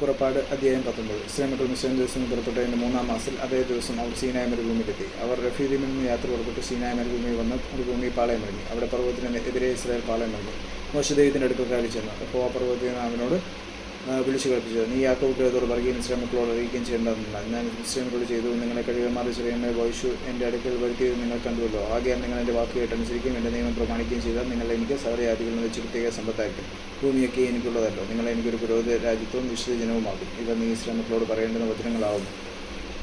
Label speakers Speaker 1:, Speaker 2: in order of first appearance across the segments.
Speaker 1: പുറപ്പാട് അധ്യായം പത്തൊമ്പത്. ഇസ്ലാമികൾ മുസ്ലിം ദിവസം പുറപ്പെട്ടതിന്റെ മൂന്നാം മാസത്തിൽ അതേ ദിവസം അവർ സീനായ മരുഭൂമിയിലെത്തി. അവർ റഫീദിമിൽ നിന്ന് യാത്ര പുറപ്പെട്ട് സീനായ മരുഭൂമി വന്ന് മരുഭൂമി പാളയം ഇറങ്ങി. അവിടെ പർവതത്തിന് എതിരെ ഇസ്രായേൽ പാളയം ഇറങ്ങി. മോശദൈവത്തിന്റെ അടുക്കൽ കാലി ചെന്നു. അപ്പോൾ ആ പർവതത്തിൽ നിന്ന് അവനോട് വിളിച്ചു കൽപ്പിച്ചത്. നീ യാക്കോബ് പറയുകയും വർഗീയ മക്കളോട് അറിയിക്കുകയും ചെയ്യേണ്ടതെന്നില്ല ഞാൻ ഇസ്ലാമികളോട് ചെയ്തു നിങ്ങളെ കഴിവന്മാരെ ചെറിയമ്മയെ വൈഷു എന്റെ അടുക്കൽ വരുത്തിയത് നിങ്ങൾ കണ്ടുവല്ലോ. ആകെ നിങ്ങൾ എന്റെ വാക്ക് കേട്ട് അനുസരിക്കുകയും എന്റെ നിയമം പ്രമാണിക്കുകയും ചെയ്താൽ നിങ്ങൾ എനിക്ക് സകലജാതികളിൽ നിന്ന് ചുരുത്തേക സമ്പത്തായിരിക്കും. ഭൂമിയൊക്കെ എനിക്കുള്ളതല്ലോ. നിങ്ങൾ എനിക്കൊരു പുരോഹിത രാജ്യത്വവും വിശുദ്ധ ജനവുമാകും. ഇവ നീ ഇസ്ലാം മക്കളോട് പറയേണ്ടുന്ന വചനങ്ങളാവുന്നു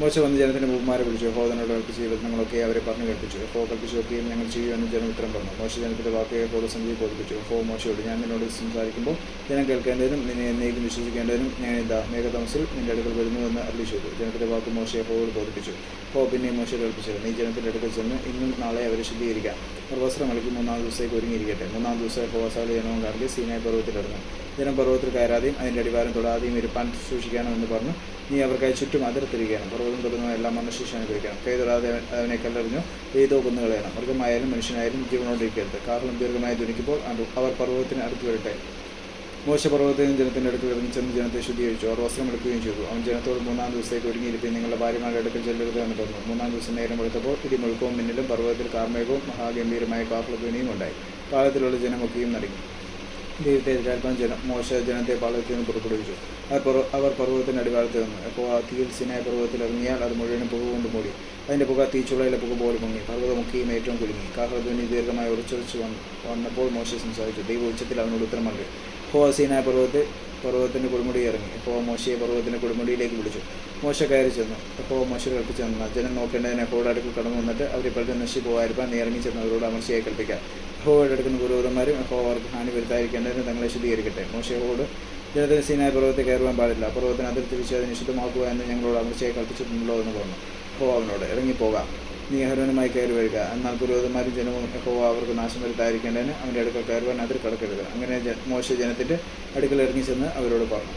Speaker 1: മോശ വന്ന് ജനത്തിന്റെ ബഹുമാരെ വിളിച്ചു യഹോദനോട് കൽപ്പിച്ച് വചനങ്ങളൊക്കെ അവരെ പറഞ്ഞു കേൾപ്പിച്ചു. യഹോ കൽപ്പിച്ചൊക്കെയും ഞങ്ങൾ ചെയ്യുമെന്ന് ജനം ഉത്തരം പറഞ്ഞു. മോശ ജനത്തിന്റെ വാക്ക് യഹോട് സന്ധി ബോധിപ്പിച്ചു. യഹോ മോശയോട് ഞാൻ നിന്നോട് സംസാരിക്കുമ്പോൾ ജനം കേൾക്കേണ്ടതിനും നിന്നെ എന്നേക്കും വിശ്വസിക്കേണ്ടതിനും ഞാൻ ഇതാ മേഘതമസിൽ നിന്റെ അടുക്കൽ വരുന്നുവെന്ന് അറിയിച്ചു ചെയ്തു ജനത്തിന്റെ വാക്ക് മോശയെ യഹോയോട് ബോധിപ്പിച്ചു. ഹോ പിന്നെ മോശ കൽപ്പിച്ചത് നീ ജനത്തിന്റെ അടുക്കൽ ചെന്ന് ഇന്നും നാളെ അവരെ ശുദ്ധീകരിക്കാം. ഒരു വസ്ത്രം കളിക്കും മൂന്നാം ദിവസത്തേക്ക് ഒരുങ്ങിയിരിക്കട്ടെ. മൂന്നാം ദിവസം ഹോസാല ജനവും കാണിച്ച് സീനായ പർവതത്തിലിറങ്ങും ജനം പർവതത്തിൽ കയറാതെയും അതിന്റെ അടിവാരം തൊടാതെയും ഇരുപ്പാൻ സൂക്ഷിക്കണമെന്ന് പറഞ്ഞു. നീ അവർക്കായി ചുറ്റും അതിർത്തിരിക്കണം പർവതം തൊടുന്ന എല്ലാം മനുഷ്യ അനുഭവിക്കണം കൈ തൊടാതെ അവനെ കല്ലെറിഞ്ഞു ഏതോ കൊന്നുകളയണം മൃഗമായാലും മനുഷ്യനായാലും ജീവനോടിരിക്കരുത്. കാരണം ദീർഘമായി ധനിക്കുമ്പോൾ അവർ പർവതത്തിന് അടുത്ത് വരട്ടെ. മോശ പർവതത്തിനും ജനത്തിന്റെ അടുത്ത് വരുന്ന ചെന്ന് ജനത്തെ ശുദ്ധീകരിച്ചു. അവർ വസ്ത്രം എടുക്കുകയും ചെയ്തു. അവൻ ജനത്തോട് മൂന്നാം ദിവസത്തേക്ക് ഒരുങ്ങിയിരുത്തി നിങ്ങളുടെ ഭാര്യമാരുടെ അടുക്കൽ ചെല്ലരുത് എന്ന് പറഞ്ഞു. മൂന്നാം ദിവസം നേരം എടുത്തപ്പോൾ ഇടിമുഴുക്കവും മിന്നലും പർവതത്തിൽ കാർമേകവും മഹാഗംഭീരമായ കാഹളധ്വനിയും ഉണ്ടായി. കാലത്തിലുള്ള ജനമൊക്കെയും നടങ്ങി. ദൈവത്തെ എതിരേൽപ്പാൻ ജനം മോശ ജനത്തെ പാളയത്തിൽ നിന്ന് പുറപ്പെടുവിച്ചു. അവർ പർവ- അവർ പർവതത്തിന്റെ അടിവാരത്ത് നിന്നു. അപ്പോൾ ആ തീയിൽ സിനായ പർവതത്തിൽ ഇറങ്ങിയാൽ അത് മുഴുവനും പുക കൊണ്ട് മൂടി. അതിന്റെ പുക തീച്ചുളയിലെ പുക പോലെ പൊങ്ങി. പർവതമുക്കിയും ഏറ്റവും കുലുങ്ങി. കാഹളധ്വനി ദീർഘമായി ഉറച്ചുറച്ച് വന്നു വന്നപ്പോൾ മോശ സംസാരിച്ചു. ദൈവ ഉച്ചത്തിൽ അവനോട് ഉത്തരം നൽകി ഹോ സീനായ പർവതത്തിൽ പർവതത്തിന്റെ കൊടുമുടി ഇറങ്ങി. അപ്പോൾ മോശയെ പർവതത്തിന്റെ കൊടുമുടിയിലേക്ക് വിളിച്ചു. മോശ കയറി ചെന്നു. അപ്പോൾ മോശ കൽപ്പിച്ചു തന്ന ജനം നോക്കേണ്ടതിനെ ഹോയുടെ കടന്നു വന്നിട്ട് അവരിപ്പോഴത്തെ നശി പോകാതിരിക്കാൻ നീ ഇറങ്ങി ചെന്ന് അവരോട് അമർച്ചയായി കൽപ്പിക്കാം. ഹോയുടെ അടുക്കുന്ന പുരോഹിതന്മാരും ഹോ അവർക്ക് ഹാനി വരുത്താതിരിക്കേണ്ടതിന് തങ്ങളെ ശുദ്ധീകരിക്കട്ടെ. മോശയോട് ജനത്തിന് സീനായ പർവതത്തിൽ കയറുവാൻ പാടില്ല. പർവതത്തിന് അതിൽ തിരിച്ച് അതിനെ ശുദ്ധമാക്കുക എന്ന് ഞങ്ങളോട് അമർശയെ കൽപ്പിച്ചിട്ടുണ്ടല്ലോ എന്ന് പറഞ്ഞു. ഹോ അവനോട് ഇറങ്ങിപ്പോകാം. നീ ഹരോനുമായി കയറി വരിക എന്നാൽ പുരോഹിതന്മാരും ജനവും യഹോവ അവർക്ക് നാശം വരുത്താതിരിക്കേണ്ടതിന് അവന്റെ അടുക്കൽ കയറുവാൻ അതിൽ കടക്കരുത്. അങ്ങനെ മോശ ജനത്തിന്റെ അടുക്കൽ ഇറങ്ങി ചെന്ന് അവരോട് പറഞ്ഞു.